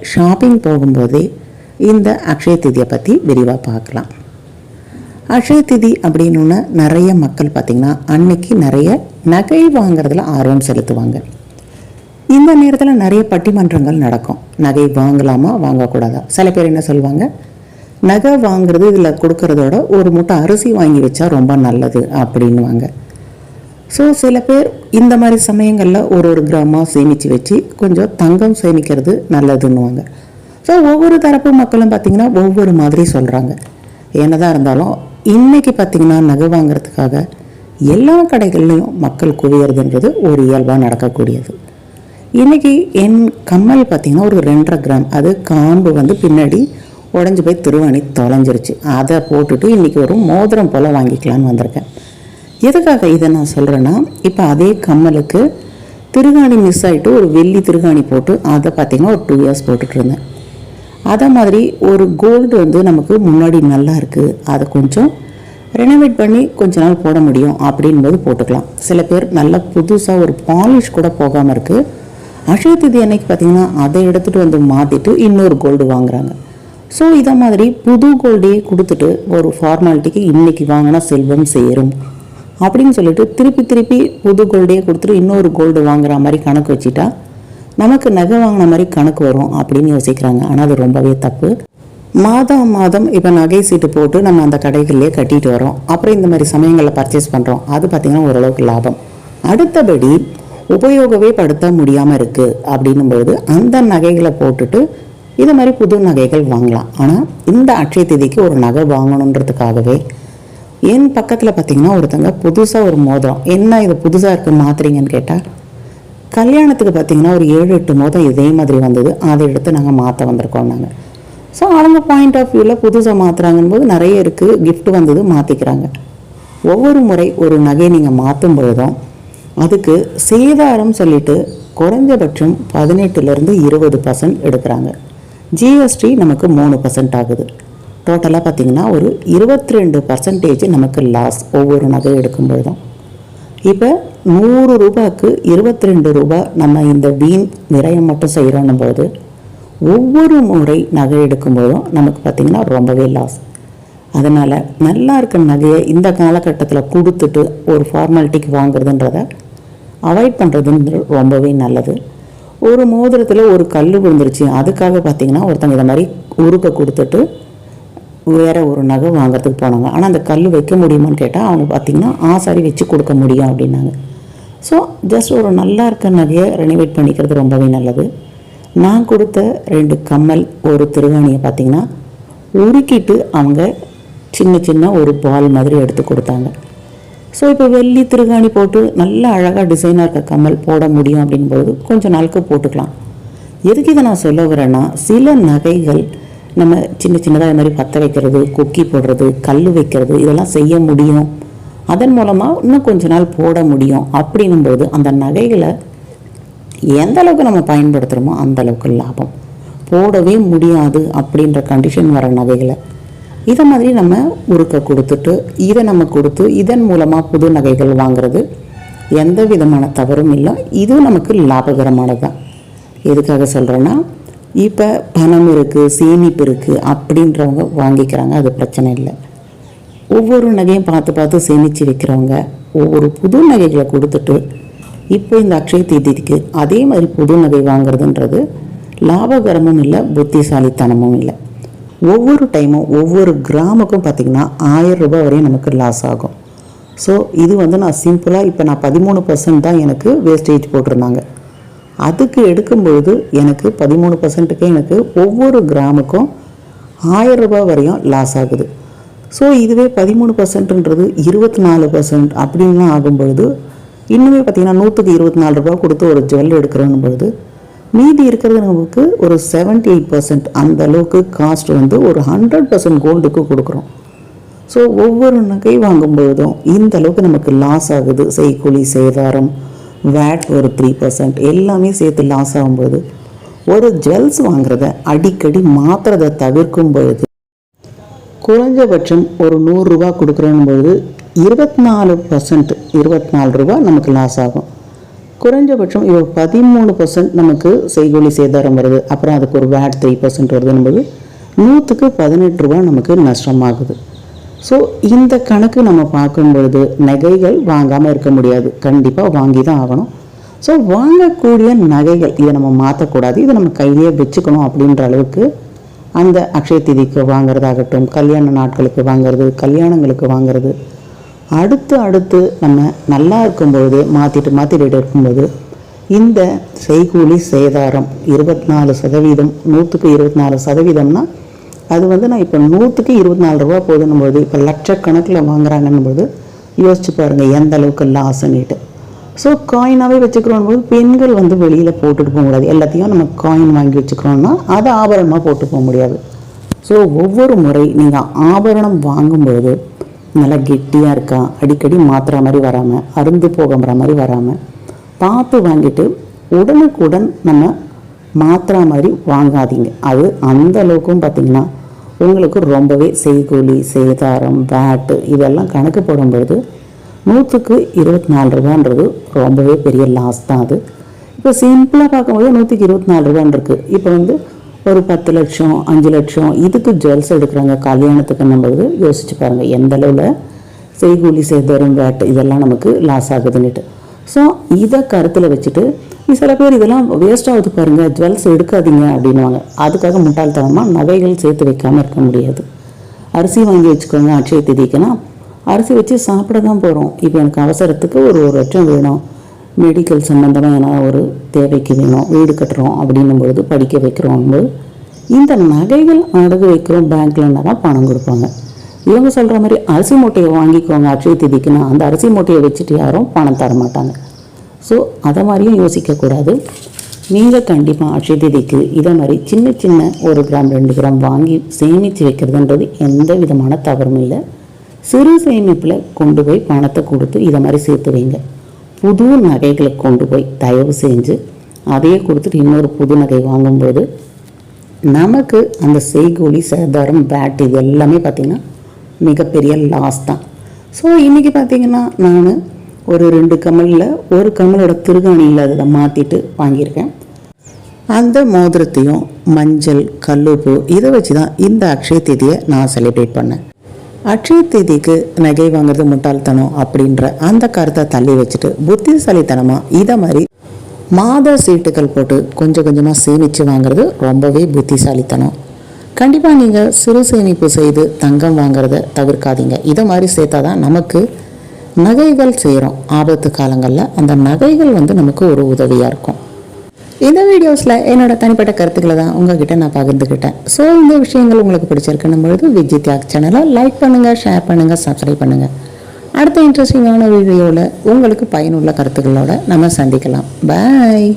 Shopping போகும்போதே இந்த அக்ஷய திதியை பற்றி விரிவாக பார்க்கலாம். அக்ஷய திதி அப்படின்னா நிறைய மக்கள் பார்த்திங்கன்னா அன்னைக்கு நிறைய நகை வாங்குறதுல ஆர்வம் செலுத்துவாங்க. இந்த நேரத்தில் நிறைய பட்டிமன்றங்கள் நடக்கும். நகை வாங்கலாமா வாங்கக்கூடாதா? சில பேர் என்ன சொல்லுவாங்க? நகை வாங்குறது இதில் கொடுக்கறதோட ஒரு மூட்டை அரிசி வாங்கி வச்சா ரொம்ப நல்லது அப்படின்னுவாங்க. ஸோ சில பேர் இந்த மாதிரி சமயங்களில் ஒரு ஒரு கிராமாக சேமித்து வச்சு கொஞ்சம் தங்கம் சேமிக்கிறது நல்லதுன்னுவாங்க. ஸோ ஒவ்வொரு தரப்பு மக்களும் பார்த்திங்கன்னா ஒவ்வொரு மாதிரி சொல்கிறாங்க என்னதான் இருந்தாலும் இன்றைக்கி பார்த்திங்கன்னா நகை வாங்குறதுக்காக எல்லா கடைகள்லையும் மக்கள் குவியறதுன்றது ஒரு இயல்பாக நடக்கக்கூடியது. இன்னைக்கு என் கம்மல் பார்த்திங்கன்னா ஒரு ரெண்டரை கிராம் அது காம்பு வந்து பின்னாடி உடஞ்சி போய் திருவாணி தொலைஞ்சிருச்சு. அதை போட்டுட்டு இன்றைக்கி ஒரு மோதிரம் போல் வாங்கிக்கலான்னு வந்திருக்கேன். எதுக்காக இதை நான் சொல்கிறேன்னா இப்போ அதே கம்மலுக்கு திருகாணி மிஸ் ஆகிட்டு ஒரு வெள்ளி திருகாணி போட்டு அதை பார்த்திங்கன்னா ஒரு டூ இயர்ஸ் போட்டுட்ருந்தேன் அதே மாதிரி ஒரு கோல்டு வந்து நமக்கு முன்னாடி நல்லா இருக்குது அதை கொஞ்சம் ரெனோவேட் பண்ணி கொஞ்ச நாள் போட முடியும் அப்படின்போது போட்டுக்கலாம். சில பேர் நல்லா புதுசாக ஒரு பாலிஷ் கூட போகாமல் இருக்குது அக்ஷய திதி அன்னைக்கு பார்த்தீங்கன்னா அதை எடுத்துகிட்டு வந்து மாற்றிட்டு இன்னொரு கோல்டு வாங்குறாங்க. ஸோ இதை மாதிரி புது கோல்டே கொடுத்துட்டு ஒரு ஃபார்மாலிட்டிக்கு இன்றைக்கி வாங்கினா செல்வம் சேரும். அப்படின்னு சொல்லிட்டு திருப்பி திருப்பி புது கோல்டே கொடுத்துட்டு இன்னொரு கோல்டு வாங்குற மாதிரி கணக்கு வச்சுட்டா நமக்கு நகை வாங்கின மாதிரி கணக்கு வரும் அப்படின்னு யோசிக்கிறாங்க. ஆனால் அது ரொம்பவே தப்பு. மாதம் மாதம் இப்போ நகை சீட்டு போட்டு நம்ம அந்த கடைகள்லேயே கட்டிட்டு வரோம். அப்புறம் இந்த மாதிரி சமயங்களில் பர்ச்சேஸ் பண்ணுறோம் அது பார்த்திங்கன்னா ஓரளவுக்கு லாபம். அடுத்தபடி உபயோகவே படுத்த முடியாமல் இருக்குது அப்படின்னும்போது அந்த நகைகளை போட்டுட்டு இது மாதிரி புது நகைகள் வாங்கலாம். ஆனால் இந்த அட்சய திதிக்கு ஒரு நகை வாங்கணுன்றதுக்காகவே என் பக்கத்தில் பார்த்தீங்கன்னா ஒருத்தங்க புதுசாக ஒரு மோதிரம். என்ன இது புதுசாக இருக்குது மாத்துறீங்கன்னு கேட்டால் கல்யாணத்துக்கு பார்த்தீங்கன்னா ஒரு ஏழு எட்டு மோதம் இதே மாதிரி வந்தது. அதை எடுத்து நாங்கள் மாற்ற வந்திருக்கோம் நாங்கள் ஸோ அவங்க பாயிண்ட் ஆஃப் வியூவில் புதுசாக மாற்றுறாங்கன்னு போது நிறைய இருக்குது கிஃப்ட் வந்தது மாற்றிக்கிறாங்க ஒவ்வொரு முறை ஒரு நகையை நீங்கள் மாற்றும் பொழுதும் அதுக்கு சேதாரம் சொல்லிட்டு குறைஞ்சபட்சம் பதினெட்டுலேருந்து இருபது பர்சன்ட் எடுக்கிறாங்க. ஜிஎஸ்டி நமக்கு மூணு பர்சன்ட் ஆகுது. டோட்டலாக பார்த்தீங்கன்னா ஒரு இருபத்தி ரெண்டு பர்சன்டேஜ் நமக்கு லாஸ் ஒவ்வொரு நகை எடுக்கும் பொழுதும் இப்போ நூறு ரூபாய்க்கு இருபத்தி ரெண்டு ரூபாய் நம்ம இந்த வீண் விரயம் மட்டும் செய்கிறோன்னும் போது ஒவ்வொரு முறை நகை எடுக்கும்போதும் நமக்கு பார்த்திங்கன்னா ரொம்பவே லாஸ் அதனால் நல்லா இருக்க நகையை இந்த காலகட்டத்தில் கொடுத்துட்டு ஒரு ஃபார்மாலிட்டிக்கு வாங்குறதுன்றத அவாய்ட் பண்ணுறதுன்றது ரொம்பவே நல்லது. ஒரு மோதிரத்தில் ஒரு கல் விழுந்துருச்சு அதுக்காக பார்த்திங்கன்னா ஒருத்தங்க இதை மாதிரி உருக்க கொடுத்துட்டு வேற ஒரு நகை வாங்குறதுக்கு போனாங்க. ஆனால் அந்த கல் வைக்க முடியுமான்னு கேட்டால் அவங்க பார்த்திங்கன்னா ஆசாரி வச்சு கொடுக்க முடியும் அப்படின்னாங்க. ஸோ ஜஸ்ட் ஒரு நல்லா இருக்க நகையை ரெனிவேட் பண்ணிக்கிறது ரொம்பவே நல்லது. நான் கொடுத்த ரெண்டு கம்மல் ஒரு திருவாணியை பார்த்தீங்கன்னா உருக்கிட்டு அவங்க சின்ன சின்ன ஒரு பால் மாதிரி எடுத்து கொடுத்தாங்க. ஸோ இப்போ வெள்ளி திருகாணி போட்டு நல்ல அழகாக டிசைனாக இருக்க கம்மல் போட முடியும் அப்படின்போது கொஞ்சம் நாளுக்கு போட்டுக்கலாம். எதுக்கு இதை நான் சொல்ல வரேன்னா சில நகைகள் நம்ம சின்ன சின்னதாக இது மாதிரி பற்ற வைக்கிறது கொக்கி போடுறது கல் வைக்கிறது இதெல்லாம் செய்ய முடியும். அதன் மூலமாக இன்னும் கொஞ்ச நாள் போட முடியும். அப்படின்னும்போது அந்த நகைகளை எந்த அளவுக்கு நம்ம பயன்படுத்துகிறோமோ அந்த அளவுக்கு லாபம். போடவே முடியாது அப்படின்ற கண்டிஷன் வர நகைகளை. இதை மாதிரி நம்ம உருக்க கொடுத்துட்டு இதை நம்ம கொடுத்து இதன் மூலமாக புது நகைகள் வாங்குறது எந்த விதமான தவறும் இல்லை. இதுவும் நமக்கு லாபகரமானது தான் எதுக்காக சொல்கிறேன்னா இப்போ பணம் இருக்குது சேமிப்பு இருக்குது அப்படின்றவங்க வாங்கிக்கிறாங்க அது பிரச்சனை இல்லை. ஒவ்வொரு நகையும் பார்த்து பார்த்து சேமித்து வைக்கிறவங்க ஒவ்வொரு புது நகைகளை கொடுத்துட்டு இப்போ இந்த அக்ஷய தீதிக்கு அதே மாதிரி புது நகை வாங்குறதுன்றது லாபகரமும் இல்லை புத்திசாலித்தனமும் இல்லை. ஒவ்வொரு டைமும் ஒவ்வொரு கிராமுக்கும் பார்த்திங்கன்னா ஆயிரம் ரூபாய் வரையும் நமக்கு லாஸ் ஆகும். ஸோ இது வந்து நான் சிம்பிளாக இப்போ நான் பதிமூணு பர்சன்ட் தான் எனக்கு வேஸ்டேஜ் போட்டிருந்தாங்க. அதுக்கு எடுக்கும்பொழுது எனக்கு பதிமூணு பர்சன்ட்டுக்கே எனக்கு ஒவ்வொரு கிராமுக்கும் ஆயிரம் ரூபாய் வரையும் லாஸ் ஆகுது. ஸோ இதுவே பதிமூணு பர்சன்ட்ன்றது இருபத்தி நாலு பர்சன்ட் அப்படின்னு ஆகும்பொழுது இன்னுமே பார்த்தீங்கன்னா நூற்றுக்கு இருபத்தி நாலு ரூபா கொடுத்து ஒரு ஜுவல் எடுக்கிறோம் பொழுது மீதி இருக்கிறது நமக்கு ஒரு 78% எயிட் பர்சன்ட் அந்த அளவுக்கு காஸ்ட் வந்து ஒரு ஹண்ட்ரட் பர்சன்ட் கோல்டுக்கு கொடுக்குறோம். ஸோ ஒவ்வொரு நகை வாங்கும்பொழுதும் இந்த அளவுக்கு நமக்கு லாஸ் ஆகுது. செய்கூலி சேதாரம் வேட் ஒரு த்ரீ பர்சன்ட் எல்லாமே சேர்த்து லாஸ் ஆகும்போது ஒரு ஜுவல்ஸ் வாங்குறத அடிக்கடி மாத்துறதை தவிர்க்கும் பொழுது குறைஞ்சபட்சம் ஒரு நூறுரூவா கொடுக்குறோம் பொழுது இருபத்தி நாலு பர்சன்ட் இருபத்தி நாலு ரூபா நமக்கு லாஸ் ஆகும். குறைஞ்சபட்சம் இப்போ பதிமூணு பர்சன்ட் நமக்கு செய்கூலி சேதாரம் வருது. அப்புறம் அதுக்கு ஒரு வேட் த்ரீ பர்சன்ட் வருதுன்னும்போது நூற்றுக்கு பதினெட்டு ரூபா நமக்கு நஷ்டமாகுது. ஸோ இந்த கணக்கு நம்ம பார்க்கும் பொழுது நகைகள் வாங்காமல் இருக்க முடியாது. கண்டிப்பாக வாங்கி தான் ஆகணும். ஸோ வாங்கக்கூடிய நகைகள் இதை நம்ம மாற்றக்கூடாது இதை நம்ம கையிலேயே வச்சுக்கணும் அப்படின்ற அளவுக்கு அந்த அக்ஷய திதிக்கு வாங்குறதாகட்டும் கல்யாண நாட்களுக்கு வாங்குறது கல்யாணங்களுக்கு வாங்குறது. அடுத்து அடுத்து நம்ம நல்லா இருக்கும்பொழுது மாற்றிட்டு மாற்றிட்டு இருக்கும்போது இந்த செய்கூலி சேதாரம் இருபத்தி நாலு சதவீதம் நூற்றுக்கு இருபத்தி நாலு சதவீதம்னா அது வந்து நான் இப்போ நூற்றுக்கு இருபத்தி நாலு ரூபா போதுன்னும் போது இப்போ லட்சக்கணக்கில் வாங்குறாங்கன்னும் போது யோசிச்சு பாருங்கள் எந்த அளவுக்கு லாஸ்ன்னுட்டு ஸோ காயினாகவே வச்சுக்கிறோம் போது பெண்கள் வந்து வெளியில் போட்டுட்டு போக முடியாது. எல்லாத்தையும் நம்ம காயின் வாங்கி வச்சுக்கிறோன்னா அதை ஆபரணமாக போட்டு போக முடியாது. ஸோ ஒவ்வொரு முறை நீங்கள் ஆபரணம் வாங்கும்போது நல்லா கெட்டியாக இருக்கா அடிக்கடி மாத்துற மாதிரி வராமல் அருந்து போகிற மாதிரி வராமல் பார்த்து வாங்கிட்டு உடனுக்குடன் நம்ம மாத்துற மாதிரி வாங்காதீங்க. அது அந்த அளவுக்கும் பார்த்தீங்கன்னா உங்களுக்கு ரொம்பவே செய்கூலி சேதாரம் வேட்டு இதெல்லாம் கணக்கு போடும்பொழுது நூற்றுக்கு இருபத்தி நாலு ரூபான்றது ரொம்பவே பெரிய லாஸ் தான் அது. இப்போ சிம்பிளாக பார்க்கும்போது நூற்றுக்கு இருபத்தி நாலு ரூபான்ருக்கு இருக்குது இப்போ வந்து ஒரு பத்து லட்சம் அஞ்சு லட்சம் இதுக்கு ஜுவல்ஸ் எடுக்கிறாங்க கல்யாணத்துக்குன்னும்போது யோசிச்சு பாருங்கள் எந்த அளவில் செய்கூலி சேதாரம் வேட்டு இதெல்லாம் நமக்கு லாஸ் ஆகுதுன்னுட்டு. ஸோ இதை கருத்தில் வச்சுட்டு சில பேர் இதெல்லாம் வேஸ்ட் ஆகுது பாருங்கள் ஜுவல்ஸ் எடுக்காதீங்க அப்படின்வாங்க அதுக்காக முட்டாள்தனமாக நகைகள் சேர்த்து வைக்காமல் இருக்க முடியாது. அரிசி வாங்கி வச்சுக்கோங்க அட்சய திதிக்குன்னா. அரிசி வச்சு சாப்பிட தான் போகிறோம் இப்போ எனக்கு அவசரத்துக்கு ஒரு ஒரு லட்சம் வேணும். மெடிக்கல் சம்மந்தமாக ஏன்னா ஒரு தேவைக்கு வேணும் வீடு கட்டுறோம் அப்படின்னும் பொழுது படிக்க வைக்கிறோம். போது இந்த நகைகள் அடகு வைக்கிறோம் பேங்க்லன்னா தான் பணம் கொடுப்பாங்க. இவங்க சொல்கிற மாதிரி அரிசி மூட்டையை வாங்கிக்கோங்க அக்ஷய திதிக்குன்னா அந்த அரிசி மூட்டையை வச்சுட்டு யாரும் பணம் தர மாட்டாங்க. ஸோ அதை மாதிரியும் யோசிக்கக்கூடாது நீங்கள் கண்டிப்பாக அக்ஷய திதிக்கு இதை மாதிரி சின்ன சின்ன ஒரு கிராம் ரெண்டு கிராம் வாங்கி சேமித்து வைக்கிறதுன்றது எந்த விதமான தவறும் இல்லை. சிறு சேமிப்பில் கொண்டு போய் பணத்தை கொடுத்து இதை மாதிரி சேர்த்து வைங்க. புது நகைகளை கொண்டு போய் தயவு செஞ்சு அதையே கொடுத்துட்டு இன்னொரு புது நகை வாங்கும்போது நமக்கு அந்த செய்கூலி சேதாரம் பேட் இது எல்லாமே பார்த்திங்கன்னா மிகப்பெரிய லாஸ் தான். ஸோ இன்றைக்கி பார்த்தீங்கன்னா நான் ஒரு ரெண்டு கமலில் ஒரு கமலோட திருகாணியில் அதில் மாற்றிட்டு வாங்கியிருக்கேன். அந்த மோதிரத்தையும் மஞ்சள் கல்லுப்பு இதை வச்சு தான் இந்த அக்ஷய தேதியை நான் செலிப்ரேட் பண்ணேன். அக்ஷய தேதிக்கு நகை வாங்குறது முட்டாள்தனம் அப்படின்ற அந்த கருத்தை தள்ளி வச்சுட்டு புத்திசாலித்தனமாக இதை மாதிரி மாத சீட்டுகள் போட்டு கொஞ்சம் கொஞ்சமாக சேமித்து வாங்குறது ரொம்பவே புத்திசாலித்தனம். கண்டிப்பாக நீங்கள் சிறு சேமிப்பு செய்து தங்கம் வாங்குறத தவிர்க்காதீங்க. இதை மாதிரி சேர்த்தா தான் நமக்கு நகைகள் செய்கிறோம் ஆபத்து காலங்களில் அந்த நகைகள் வந்து நமக்கு ஒரு உதவியாக இருக்கும். இந்த வீடியோஸில் என்னோட தனிப்பட்ட கருத்துக்களை தான் உங்ககிட்ட நான் பகிர்ந்துக்கிட்டேன் ஸோ இந்த விஷயங்கள் உங்களுக்கு பிடிச்சிருக்குன்னும் பொழுது விஜய் தியாக் சேனலை லைக் பண்ணுங்கள் ஷேர் பண்ணுங்கள் சப்ஸ்கிரைப் பண்ணுங்கள் அடுத்த இன்ட்ரெஸ்டிங்கான வீடியோவில் உங்களுக்கு பயனுள்ள கருத்துக்களோட நம்ம சந்திக்கலாம். பாய்